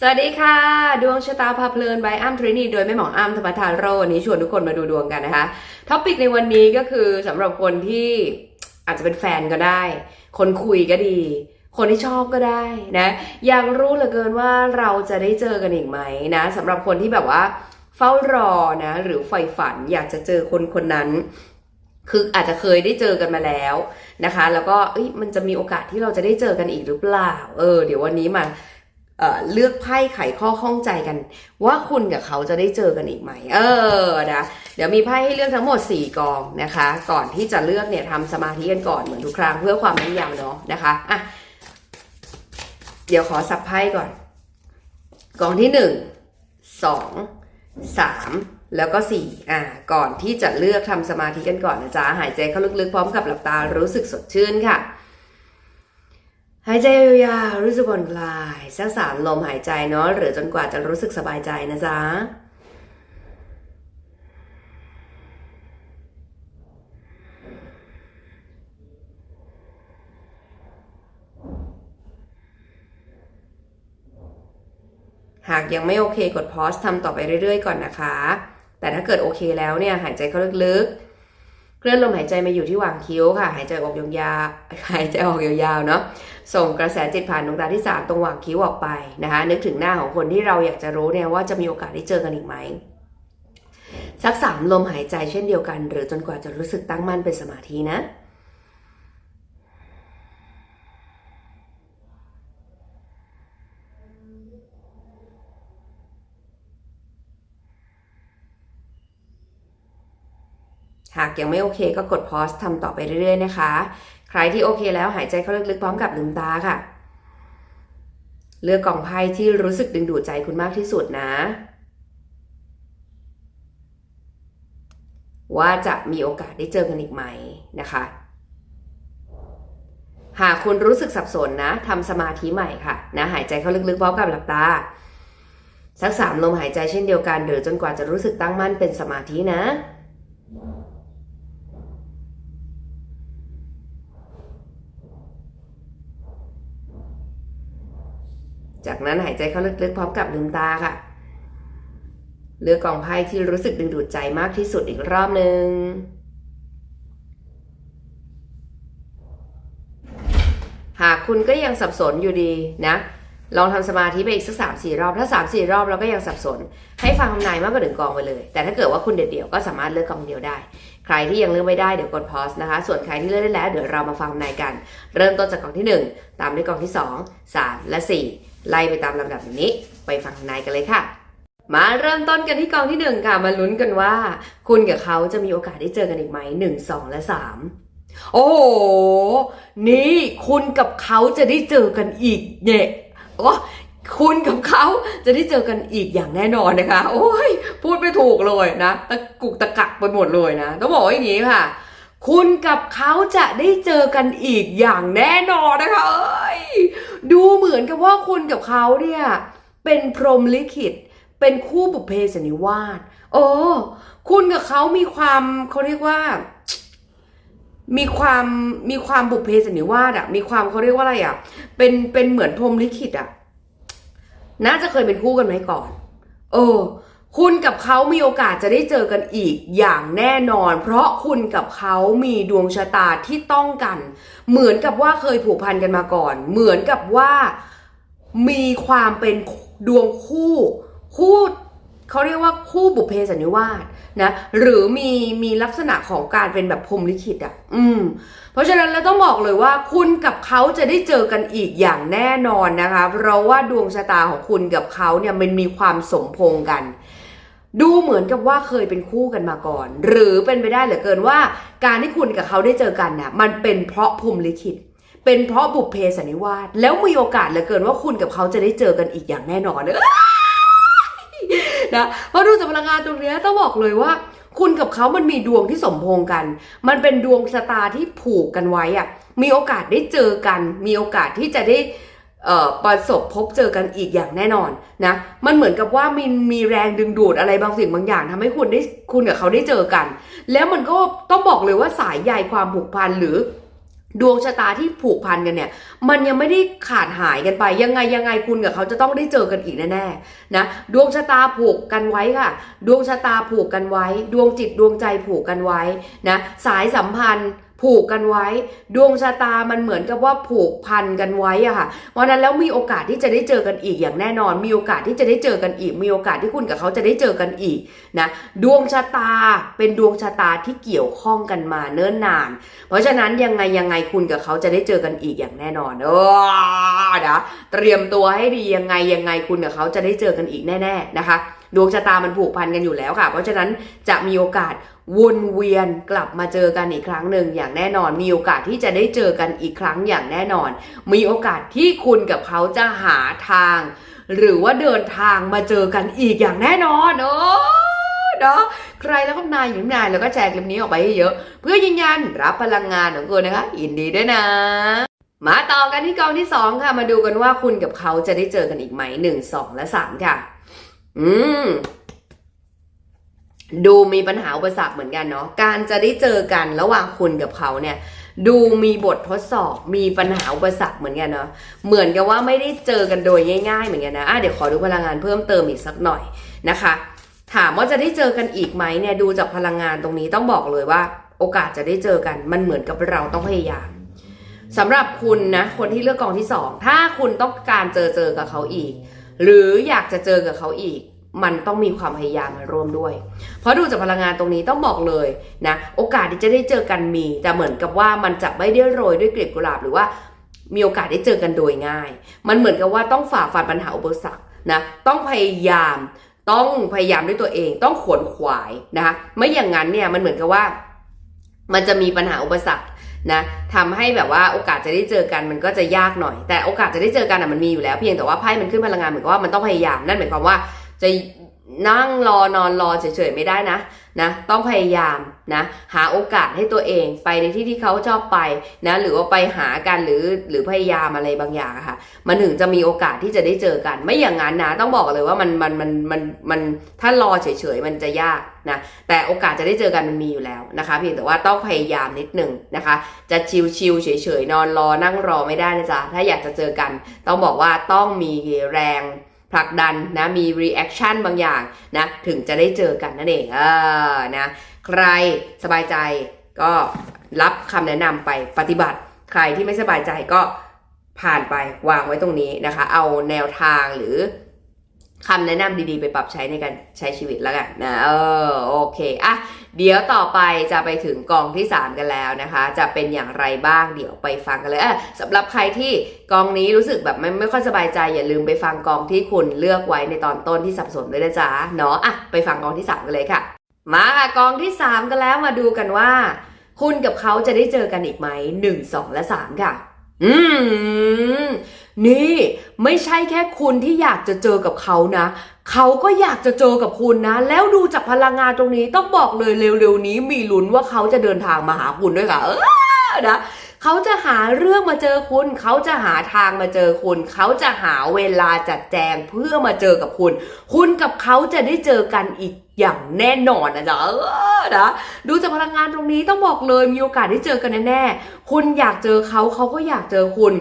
สวัสดีค่ะ ดวงชะตาพาเพลินบายอ้ำทรินีโดยแม่หมออ้ำธรรมทานโรวันนี้ชวนทุกคนมาดูดวงกันนะคะท็อปิกในวันนี้ก็คือสำหรับคนที่อาจจะเป็นแฟนก็ได้ คนคุยก็ดี คนที่ชอบก็ได้นะอยากรู้เหลือเกินว่าเราจะได้เจอกันอีกไหมนะสำหรับคนที่แบบว่า เฝ้ารอนะ หรือใฝ่ฝันอยากจะเจอคนคนนั้นคืออาจจะเคยได้เจอกันมาแล้วนะคะ แล้วก็มันจะมีโอกาสที่เราจะได้เจอกันอีกหรือเปล่า เออ เดี๋ยววันนี้มา เลือกไพ่ไขข้อข้องใจกัน ว่าคุณกับเขาจะได้เจอกันอีกไหม เออนะเดี๋ยวมีไพ่ให้เลือกทั้งหมด 4 กองนะคะ ก่อนที่จะเลือกเนี่ยทำสมาธิกันก่อนเหมือนทุกครั้งเพื่อความแม่นยำเนาะนะคะอะเดี๋ยวขอสับไพ่ก่อน กองที่หนึ่งสองสามแล้วก็สี่อ่า ก่อนที่จะเลือกทำสมาธิกันก่อนนะจ๊ะ หายใจเข้าลึกๆ พร้อมกับหลับตารู้สึกสดชื่นค่ะ หายใจยาวๆรู้สึกผ่อนคลายสักสามลมหายใจเนาะหรือจนกว่าจะรู้สึกสบายใจนะจ๊ะหากยังไม่โอเคกดพอสทำต่อไปเรื่อยๆ ก่อนนะคะ แต่ถ้าเกิดโอเคแล้วเนี่ยหายใจเข้าลึกๆ เคลื่อนลมหายใจมาอยู่ที่หว่างคิ้วค่ะ หายใจออกยาวๆหายใจออกยาวๆเนาะส่งกระแสจิตผ่านดวงตาที่3ตรงหว่างคิ้วออกไปนะคะ นึกถึงหน้าของคนที่เราอยากจะรู้เนี่ยว่าจะมีโอกาสได้เจอกันอีกไหมสักสามลมหายใจเช่นเดียวกัน หรือจนกว่าจะรู้สึกตั้งมั่นเป็นสมาธินะากยังไม่โอเคก็กดพอสทำต่อไปเรื่อยๆนะคะ ใครที่โอเคแล้วหายใจเข้าลึกๆพร้อมกับลืมตาค่ะ เลือกกล่องไพ่ที่รู้สึกดึงดูดใจคุณมากที่สุดนะ ว่าจะมีโอกาสได้เจอกันอีกไหมนะคะ หากคุณรู้สึกสับสนนะทำสมาธิใหม่ค่ะนะหายใจเข้าลึกๆพร้อมกับหลับตาสักสามลมหายใจเช่นเดียวกันหรือจนกว่าจะรู้สึกตั้งมั่นเป็นสมาธินะ จากนั้นหายใจเข้าลึกๆพร้อมกับลืมตาค่ะ เลือกกองไพ่ที่รู้สึกดึงดูดใจมากที่สุดอีกรอบหนึ่งหากคุณก็ยังสับสนอยู่ดีนะ ลองทำสมาธิไปอีกสักสามสี่รอบ ถ้าสามสี่รอบแล้วก็ยังสับสน ให้ฟังคำนายมากกว่าหนึ่งกองไปเลย แต่ถ้าเกิดว่าคุณเดี่ยวก็สามารถเลือกกองเดียวได้ ใครที่ยังเลือกไม่ได้เดี๋ยวกดพอสนะคะ ส่วนใครที่เลือกได้แล้วเดี๋ยวเรามาฟังคำนายกัน เริ่มต้นจากกองที่หนึ่งตามด้วยกองที่สองสามและสี่ ไล่ไปตามลำดับนี้ ไปฟังนายกันเลยค่ะ มาเริ่มต้นกันที่กองที่หนึ่งค่ะมาลุ้นกันว่า คุณกับเขาจะมีโอกาสได้เจอกันอีกไหมหนึ่งสองและสามโอ้โห นี่คุณกับเขาจะได้เจอกันอีกเนี่ยโอ้คุณกับเขาจะได้เจอกันอีกอย่างแน่นอนนะคะ โอ้ย พูดไม่ถูกเลยนะ ตะกุกตะกักไปหมดเลยนะ ต้องบอกว่าอย่างนี้ค่ะ คุณกับเขาจะได้เจอกันอีกอย่างแน่นอนนะคะเอ้ยดูเหมือนกับว่าคุณกับเขาเนี่ยเป็นพรหมลิขิต เป็นคู่บุพเพสนิวาสโอ้คุณกับเขามีความเขาเรียกว่า มีความมีความบุพเพสนนิวาสอะมีความเขาเรียกว่าอะไรอะเป็นเป็นเหมือนพรหมลิขิตอะน่าจะเคยเป็นคู่กันไหมก่อน เออ คุณกับเขามีโอกาสจะได้เจอกันอีกอย่างแน่นอน เพราะคุณกับเขามีดวงชะตาที่ต้องกัน เหมือนกับว่าเคยผูกพันกันมาก่อน เหมือนกับว่ามีความเป็นดวงคู่คู่เขาเรียกว่าคู่บุพเพสันนิวาสนะหรือมีมีลักษณะของการเป็นแบบพรมลิขิตอะ อืม เพราะฉะนั้นเราต้องบอกเลยว่า คุณกับเขาจะได้เจอกันอีกอย่างแน่นอนนะคะ เพราะว่าดวงชะตาของคุณกับเขาเนี่ยมันมีความสมพงกัน ดูเหมือนกับว่าเคยเป็นคู่กันมาก่อน หรือเป็นไปได้เหลือเกินว่า การที่คุณกับเขาได้เจอกันน่ะมันเป็นเพราะพรหมลิขิต เป็นเพราะบุพเพสันนิวาสแล้วมีโอกาสเหลือเกินว่าคุณกับเขาจะได้เจอกันอีกอย่างแน่นอนเนอะนะเพราะดูจากพลังงานตรงนี้ต้องบอกเลยว่า คุณกับเขามันมีดวงที่สมพงกัน มันเป็นดวงชะตาที่ผูกกันไว้อะมีโอกาสได้เจอกัน มีโอกาสที่จะได้ ประสบพบเจอกันอีกอย่างแน่นอนนะ มันเหมือนกับว่ามีมีแรงดึงดูดอะไรบางสิ่งบางอย่างทำให้คุณได้คุณกับเขาได้เจอกัน แล้วมันก็ต้องบอกเลยว่าสายใยความผูกพันหรือดวงชะตาที่ผูกพันกันเนี่ย มันยังไม่ได้ขาดหายกันไป ยังไงยังไงคุณกับเขาจะต้องได้เจอกันอีกแน่ๆนะดวงชะตาผูกกันไว้ค่ะ ดวงชะตาผูกกันไว้ ดวงจิตดวงใจผูกกันไว้นะสายสัมพันธ์ ผูกกันไว้ ดวงชะตามันเหมือนกับว่าผูกพันกันไว้อะค่ะเพราะนั้นแล้วมีโอกาสที่จะได้เจอกันอีกอย่างแน่นอน มีโอกาสที่จะได้เจอกันอีก มีโอกาสที่คุณกับเขาจะได้เจอกันอีกนะดวงชะตาเป็นดวงชะตาที่เกี่ยวข้องกันมาเนิ่นนาน เพราะฉะนั้นยังไงยังไงคุณกับเขาจะได้เจอกันอีกอย่างแน่นอนเออนะเตรียมตัวให้ดียังไงยังไงคุณกับเขาจะได้เจอกันอีกแน่ ๆนะคะ ดวงชะตามันผูกพันกันอยู่แล้วค่ะ เพราะฉะนั้นจะมีโอกาส วนเวียนกลับมาเจอกันอีกครั้งหนึ่งอย่างแน่นอน มีโอกาสที่จะได้เจอกันอีกครั้งอย่างแน่นอน มีโอกาสที่คุณกับเขาจะหาทาง หรือว่าเดินทางมาเจอกันอีกอย่างแน่นอนโอ้เนาะใครแล้วก็นายอยู่นายแล้วก็แชร์คลิปนี้ออกไปให้เยอะ เพื่อยืนยันรับพลังงานของคุณนะคะยินดีด้วยนะมาต่อกันที่กองที่สองค่ะ มาดูกันว่าคุณกับเขาจะได้เจอกันอีกไหมหนึ่งสองและสามค่ะ อืม ดูมีปัญหาอุปสรรคเหมือนกันเนาะการจะได้เจอกันระหว่างคุณกับเขาเนี่ยดูมีบททดสอบมีปัญหาอุปสรรคเหมือนกันเนาะเหมือนกับว่าไม่ได้เจอกันโดยง่ายๆ เหมือนกันนะอะเดี๋ยวขอดูพลังงานเพิ่มเติมอีกสักหน่อยนะคะ ถามว่าจะได้เจอกันอีกไหมเนี่ยดูจากพลังงานตรงนี้ต้องบอกเลยว่า โอกาสจะได้เจอกันมันเหมือนกับเราต้องพยายามสำหรับคุณนะคนที่เลือกกองที่สองถ้าคุณต้องการเจอเจอกับเขาอีก หรืออยากจะเจอกับเขาอีก มันต้องมีความพยายามมาร่วมด้วย เพราะดูจากพลังงานตรงนี้ต้องบอกเลยนะ โอกาสที่จะได้เจอกันมี แต่เหมือนกับว่ามันจะไม่ได้โรยด้วยกลีบกุหลาบหรือว่ามีโอกาสได้เจอกันโดยง่าย มันเหมือนกับว่าต้องฝ่าฟันปัญหาอุปสรรคนะ ต้องพยายาม ต้องพยายามด้วยตัวเอง ต้องขวนขวายนะคะ ไม่อย่างนั้นเนี่ยมันเหมือนกับว่า มันจะมีปัญหาอุปสรรคนะทำให้แบบว่าโอกาสจะได้เจอกันมันก็จะยากหน่อย แต่โอกาสจะได้เจอกันอะมันมีอยู่แล้ว เพียงแต่ว่าไพ่มันขึ้นพลังงานเหมือนกับว่ามันต้องพยายาม นั่นหมายความว่า จะนั่งรอนอนรอเฉยๆไม่ได้นะนะต้องพยายามนะหาโอกาสให้ตัวเองไปในที่ที่เขาชอบไปนะหรือว่าไปหากันหรือหรือพยายามอะไรบางอย่างค่ะมันถึงจะมีโอกาสที่จะได้เจอกัน ไม่อย่างนั้นนะต้องบอกเลยว่ามันมันมันมันมันถ้ารอเฉยๆมันจะยากนะแต่โอกาสจะได้เจอกันมันมีอยู่แล้วนะคะเพียงแต่ว่าต้องพยายามนิดหนึ่งนะคะ จะชิวๆเฉยๆนอนรอนั่งรอไม่ได้นะจ๊ะถ้าอยากจะเจอกัน ต้องบอกว่าต้องมีแรง ผลักดันนะมี reaction บางอย่างนะถึงจะได้เจอกันนั่นเองเออนะใครสบายใจก็รับคำแนะนำไปปฏิบัติ ใครที่ไม่สบายใจก็ผ่านไปวางไว้ตรงนี้นะคะ เอาแนวทางหรือ คำแนะนำดีๆ ไปปรับใช้ในการใช้ชีวิตแล้วกันนะเออโอเคอะเดี๋ยวต่อไปจะไปถึงกองที่ 3 กันแล้วนะคะ จะเป็นอย่างไรบ้างเดี๋ยวไปฟังกันเลยอะสำหรับใครที่กองนี้รู้สึกแบบไม่ไม่ค่อยสบายใจอย่าลืมไปฟังกองที่คุณเลือกไว้ในตอนต้นที่สับสนด้วยนะจ๊ะเนาะอะไปฟังกองที่ 3 กันเลยค่ะ มาค่ะกองที่ 3 กันแล้วมาดูกันว่า คุณกับเขาจะได้เจอกันอีกไหมหนึ่งสองและสามค่ะ อืม นี่ไม่ใช่แค่คุณที่อยากจะเจอกับเขานะ เขาก็อยากจะเจอกับคุณนะ แล้วดูจากพลังงานตรงนี้ต้องบอกเลยเร็วๆนี้มีลุ้นว่าเขาจะเดินทางมาหาคุณด้วยค่ะ เออนะเขาจะหาเรื่องมาเจอคุณ เขาจะหาทางมาเจอคุณ เขาจะหาเวลาจัดแจงเพื่อมาเจอกับคุณ คุณกับเขาจะได้เจอกันอีก อย่างแน่นอนนะจ๊ะเออนะดูจากพลังงานตรงนี้ต้องบอกเลยมีโอกาสได้เจอกันแน่ๆคุณอยากเจอเขาเขาก็อยากเจอคุณ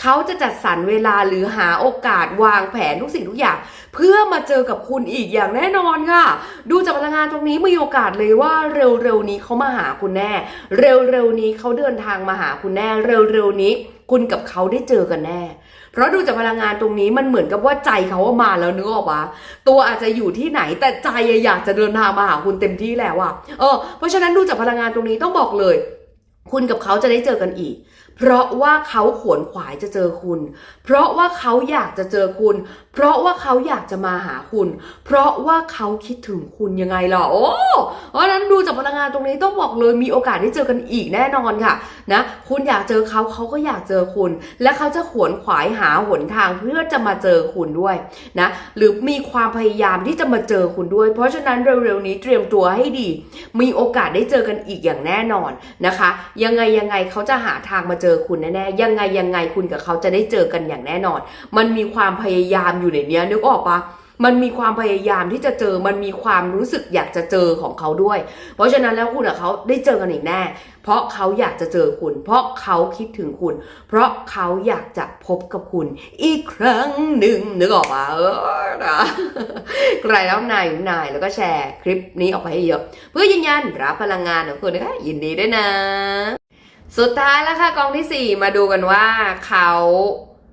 เขาจะจัดสรรเวลาหรือหาโอกาสวางแผนทุกสิ่งทุกอย่าง เพื่อมาเจอกับคุณอีกอย่างแน่นอนค่ะ ดูจากพลังงานตรงนี้มีโอกาสเลยว่าเร็วๆนี้เขามาหาคุณแน่ เร็วๆนี้เขาเดินทางมาหาคุณแน่ เร็วๆนี้ คุณกับเขาได้เจอกันแน่ เพราะดูจากพลังงานตรงนี้มันเหมือนกับว่าใจเขาว่ามาแล้วนึกออกปะตัวอาจจะอยู่ที่ไหนแต่ใจอะอยากจะเดินทางมาหาคุณเต็มที่แล้วอะเออเพราะฉะนั้นดูจากพลังงานตรงนี้ต้องบอกเลย คุณกับเขาจะได้เจอกันอีก เพราะว่าเขาขวนขวายจะเจอคุณ เพราะว่าเขาอยากจะเจอคุณ เพราะว่าเขาอยากจะมาหาคุณ เพราะว่าเขาคิดถึงคุณยังไงล่ะโอ้เพราะฉะนั้นดูจากพลังงานตรงนี้ต้องบอกเลยมีโอกาสได้เจอกันอีกแน่นอนค่ะนะคุณอยากเจอเขาเขาก็อยากเจอคุณ และเขาจะขวนขวายหาหนทางเพื่อจะมาเจอคุณด้วยนะหรือมีความพยายามที่จะมาเจอคุณด้วย เพราะฉะนั้นเร็วๆนี้เตรียมตัวให้ดี มีโอกาสได้เจอกันอีกอย่างแน่นอนนะคะ ยังไงยังไงเขาจะหาทางมาเจอคุณแน่ๆยังไงยังไงคุณกับเขาจะได้เจอกันอย่างแน่นอน มันมีความพยายามอยู่ในเนี้ยนึกออกปะมันมีความพยายามที่จะเจอ มันมีความรู้สึกอยากจะเจอของเขาด้วย เพราะฉะนั้นแล้วคุณกับเขาได้เจอกันอีกแน่ เพราะเขาอยากจะเจอคุณ เพราะเขาคิดถึงคุณ เพราะเขาอยากจะพบกับคุณ อีกครั้งหนึ่งนึกออกปะเออนะใครแล้วนายนายแล้วก็แชร์คลิปนี้ออกไปให้เยอะ เพื่อยืนยันรับพลังงานของคุณนะคะยินดีด้วยนะ สุดท้ายแล้วค่ะกองที่ 4 มาดูกันว่าเขา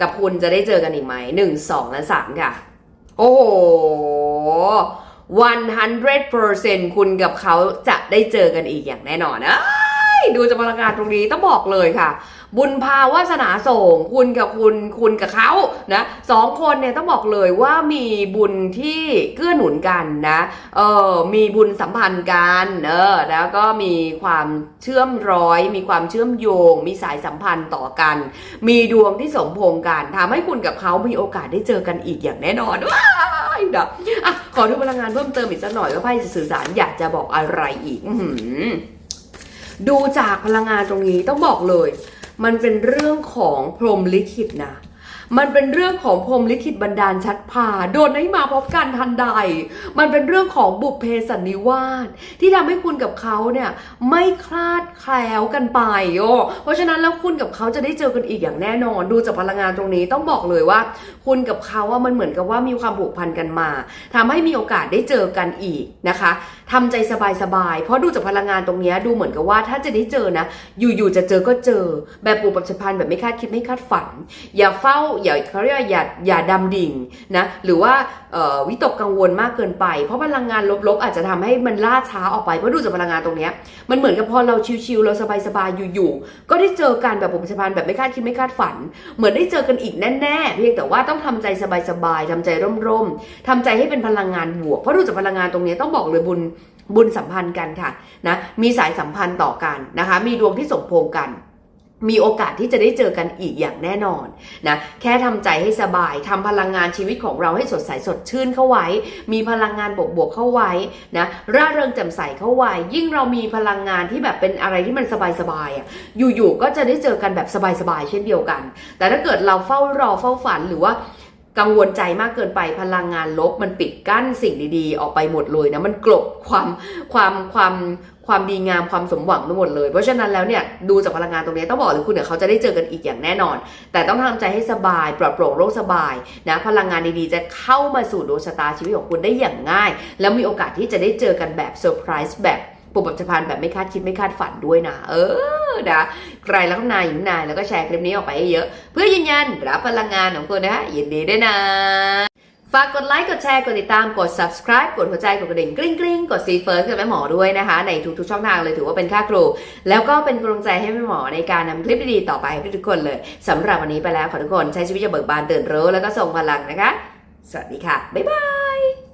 กับคุณจะได้เจอกันอีกไหมหนึ่งสองและสามค่ะ โอ้โห100%คุณกับเขาจะได้เจอกันอีกอย่างแน่นอนนะดูจากพลังงานตรงนี้ต้องบอกเลยค่ะ บุญพาวาสนาส่งคุณกับคุณคุณกับเขานะสองคนเนี่ยต้องบอกเลยว่ามีบุญที่เกื้อหนุนกันนะเออมีบุญสัมพันธ์กันเออแล้วก็มีความเชื่อมร้อย มีความเชื่อมโยง มีสายสัมพันธ์ต่อกัน มีดวงที่สมพงกันทำให้คุณกับเขามีโอกาสได้เจอกันอีกอย่างแน่นอนว้ายเดอกอะขอดูพลังงานเพิ่มเติมอีกสักหน่อยว่าไพ่จะสื่อสารอยากจะบอกอะไรอีก อืดูจากพลังงานตรงนี้ต้องบอกเลย มันเป็นเรื่องของพรหมลิขิตนะ มันเป็นเรื่องของพรมลิขิตบันดาลชัดพาโดนให้มาพบกันทันใด มันเป็นเรื่องของบุพเพสันนิวาสที่ทำให้คุณกับเขาเนี่ยไม่คลาดแคล้วกันไปโอ้เพราะฉะนั้นแล้วคุณกับเขาจะได้เจอกันอีกอย่างแน่นอน ดูจากพลังงานตรงนี้ต้องบอกเลยว่า คุณกับเขาว่ามันเหมือนกับว่ามีความผูกพันกันมาทำให้มีโอกาสได้เจอกันอีกนะคะทำใจสบายๆเพราะดูจากพลังงานตรงนี้ดูเหมือนกับว่าถ้าจะได้เจอนะ อยู่ๆจะเจอก็เจอ แบบปูปัจจพันแบบไม่คาดคิดไม่คาดฝัน อย่าเฝ้าอย่าเขาเรียกว่าอย่าอย่าดำดิ่งนะหรือว่าวิตกกังวลมากเกินไป เพราะพลังงานลบๆ อาจจะทำให้มันล่าช้าออกไปเพราะดูจากพลังงานตรงนี้มันเหมือนกับพอเราชิวๆเราสบายๆอยู่ๆก็ได้เจอกันแบบปูปัจจพันแบบไม่คาดคิดไม่คาดฝัน เหมือนได้เจอกันอีกแน่ๆเพียงแต่ว่าต้องทำใจสบายๆทำใจร่มๆทำใจให้เป็นพลังงานบวกเพราะดูจากพลังงานตรงนี้ต้องบอกเลยบุญบุญสัมพันธ์กันค่ะนะมีสายสัมพันธ์ต่อกันนะคะ มีดวงที่สมพงกัน มีโอกาสที่จะได้เจอกันอีกอย่างแน่นอนนะแค่ทำใจให้สบายทำพลังงานชีวิตของเราให้สดใสสดชื่นเข้าไว้ มีพลังงานบวกๆเข้าไว้นะร่าเริงแจ่มใสเข้าไว้ ยิ่งเรามีพลังงานที่แบบเป็นอะไรที่มันสบายๆอะอยู่ๆก็จะได้เจอกันแบบสบายๆเช่นเดียวกัน แต่ถ้าเกิดเราเฝ้ารอเฝ้าฝันหรือว่า กังวลใจมากเกินไปพลังงานลบ มันปิดกั้นสิ่งดีๆ ออกไปหมดเลยนะมันกลบความความความความดีงามความสมหวังไปหมดเลย เพราะฉะนั้นแล้วเนี่ยดูจากพลังงานตรงนี้ต้องบอกเลยคุณเนี่ยเขาจะได้เจอกันอีกอย่างแน่นอน แต่ต้องทำใจให้สบายปลอดโปร่งโล่งสบายนะพลังงานดีๆ จะเข้ามาสู่ดวงชะตาชีวิตของคุณได้อย่างง่าย แล้วมีโอกาสที่จะได้เจอกันแบบเซอร์ไพรส์แบบ ปุบปับจะพานแบบไม่คาดคิดไม่คาดฝันด้วยนะ เออนะใครแล้วก็นายหญิงนายแล้วก็แชร์คลิปนี้ออกไปให้เยอะ เพื่อยืนยันรับพลังงานของคุณนะคะยินดีด้วยนะฝากกดไลค์ กดแชร์ กดติดตาม กด subscribe กดหัวใจ กดกระดิ่งกริ๊งกริ๊งกดซีเฟิร์สกับแม่หมอด้วยนะคะ ในทุกๆช่องทางเลยถือว่าเป็นค่าครู แล้วก็เป็นกำลังใจให้แม่หมอในการนำคลิปดีๆต่อไปให้ทุกคนเลยสำหรับวันนี้ไปแล้วขอทุกคนใช้ชีวิตอย่างเบิกบานตื่นรู้แล้วก็ส่งพลังนะคะ สวัสดีค่ะ บ๊ายบาย